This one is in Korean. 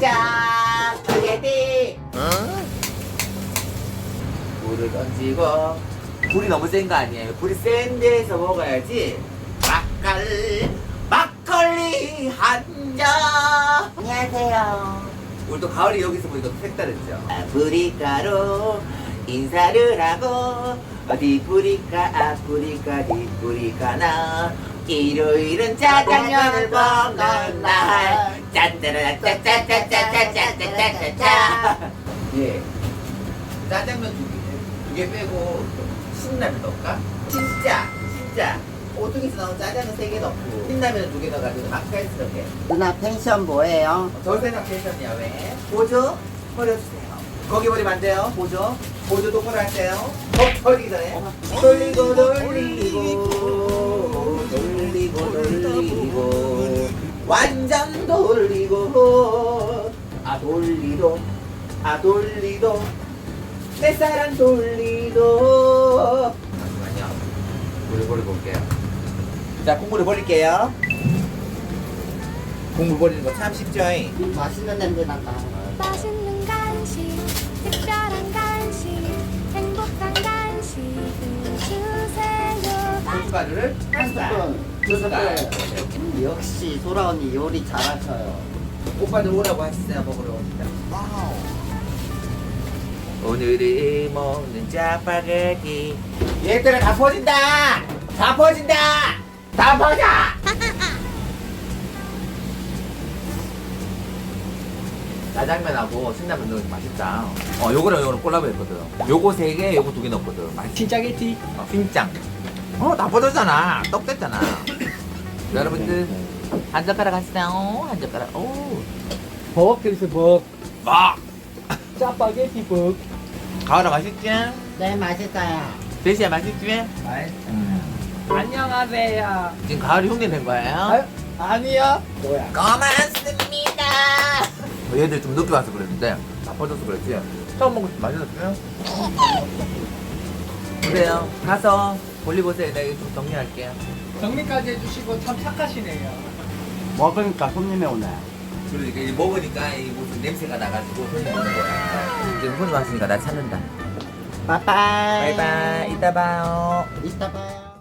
자, 스파게티. 물을 던지고 불이 너무 센 거 아니에요? 불이 센 데에서 먹어야지. 막걸리, 막걸리 한 잔. 안녕하세요. 우리 또 가을이 여기서 보니까 또 색다르죠? 아프리카로 인사를 하고 어디 뿌리까 아프리카 디뿌리카나. 일요일은 짜장면을 먹는 날. 짠짜라짜짜짜짜짜짜짜짜짜 예. 짜장면 두 개, 두개 빼고 신라면 넣을까? 진짜 진짜. 오뚜기에서 나온 짜장면 세개 넣고. 신라면 두 개 넣어가지고 맛깔스럽게. 누나 펜션 뭐예요? 전세나 펜션이야 왜? 보조? 버려주세요. 거기 버리면 안 돼요. 보조. 보조 똑바로 하세요. 어, 버리기 전에. 돌리고 돌리고 돌리고 돌리고 완전 돌리고 아 돌리도 아 돌리도 내 사랑 돌리도 잠시만요. 물을 버리고 올게요. 자, 국물을 버릴게요. 국물 버리는 거 참 쉽죠? 맛있는 냄새 난다. 맛있는 특별한 간식, 행복한 간식을 주세요. 고춧가루를 한. 두 숟갈. 역시 소라 언니 요리 잘하셔요. 오빠들 오라고 하시잖아 먹으러. 오늘이 먹는 짜파게티. 얘들아 다 퍼진다. 다 퍼진다. 다 퍼져. 짜장면하고 신라면 넣으면 맛있다. 어, 요거랑 요거랑 콜라보 했거든. 요거 세 개, 요거 두 개 넣었거든. 맛있 진짜겠지? 어, 핑짱. 어, 다 퍼졌잖아. 떡 됐잖아. 여러분들, 한 젓가락 하시나요? 한 젓가락. 오. 벅 그래서 벅 막! 짜파게티 벅 가을아 맛있지? 네, 맛있어요. 대시야 맛있지? 음. 안녕하세요 지금 가을이 흉내 낸 거예요? 아니야 뭐야 고맙습니다. 어, 얘들 좀 늦게 와서 그랬는데 다 퍼져서 그랬지. 처음 먹을 때 맛있었어요? 그래요. 가서 볼일 보세요. 내가 이거 좀 정리할게요. 정리까지 해주시고 참 착하시네요 먹으니까 손님이 오네. 그러니까 이제 먹으니까 이 무슨 냄새가 나가지고 손이 오는 거야. 지금 손이 왔으니까 나 찾는다. 빠빠이. 바이바이. 이따 봐요. 이따 봐요.